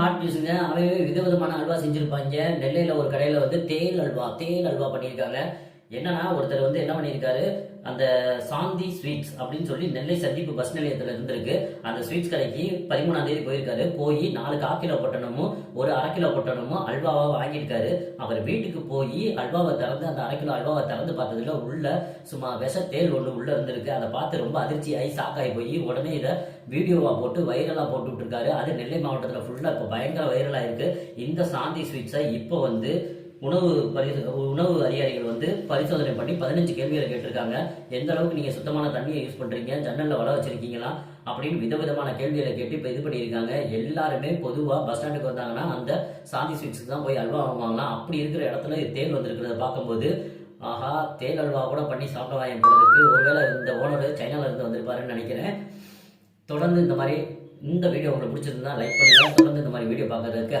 Hot நியூஸுங்க அவன் விதவிதமான அல்வா செஞ்சுருப்பாங்க. நெல்லையில் ஒரு கடையில் வந்து தேல் அல்வா தேல் அல்வா பண்ணியிருக்காங்க. என்னன்னா ஒருத்தர் வந்து என்ன பண்ணியிருக்காரு? அந்த சாந்தி ஸ்வீட்ஸ் அப்படின்னு சொல்லி நெல்லை சந்திப்பு பஸ் நிலையத்தில் இருந்திருக்கு. அந்த ஸ்வீட்ஸ் கடைக்கு பதிமூணாம் தேதி போயிருக்காரு. போய் நாலு காக்கில பொட்டணமும் ஒரு அரை கிலோ பொட்டணமும் வாங்கியிருக்காரு. அவர் வீட்டுக்கு போய் அல்வாவை திறந்து அந்த அரைக்கிலோ அல்வாவை திறந்து பார்த்ததுல உள்ள சும்மா விஷ தேல் ஒன்று உள்ள இருந்திருக்கு. அதை பார்த்து ரொம்ப அதிர்ச்சியாகி சாக்காகி போய் உடனே இதை வீடியோவா போட்டு வைரலா போட்டு விட்டுருக்காரு. அது நெல்லை மாவட்டத்தில் ஃபுல்லா இப்போ பயங்கர வைரலா இருக்கு. இந்த சாந்தி ஸ்வீட்ஸை இப்போ வந்து உணவு பரி உணவு அதிகாரிகள் வந்து பரிசோதனை பண்ணி பதினஞ்சு கேள்விகளை கேட்டிருக்காங்க. எந்த அளவுக்கு நீங்க சுத்தமான தண்ணியை யூஸ் பண்றீங்க? ஜன்னல்ல வள வச்சிருக்கீங்களா? அப்படின்னு விதவிதமான கேள்விகளை கேட்டு இப்போ இது பண்ணியிருக்காங்க. எல்லாருமே பொதுவாக பஸ் ஸ்டாண்டுக்கு வந்தாங்கன்னா அந்த சாந்தி ஸ்வீட்ஸுக்கு தான் போய் அல்வா வாங்குவாங்களாம் அப்படி இருக்கிற இடத்துல தேன் வந்திருக்கிறத பார்க்கும்போது ஆஹா தேன் அல்வா கூட பண்ணி சாப்பிடலாம் என் பொழுதுக்கு ஒருவேளை இந்த ஓனர் சைனால இருந்து வந்திருப்பாருன்னு நினைக்கிறேன். தொடர்ந்து இந்த மாதிரி இந்த வீடியோ உங்களுக்கு பிடிச்சிருந்தா லைக் பண்ணுங்க. தொடர்ந்து இந்த மாதிரி வீடியோ பார்க்கறதுக்கு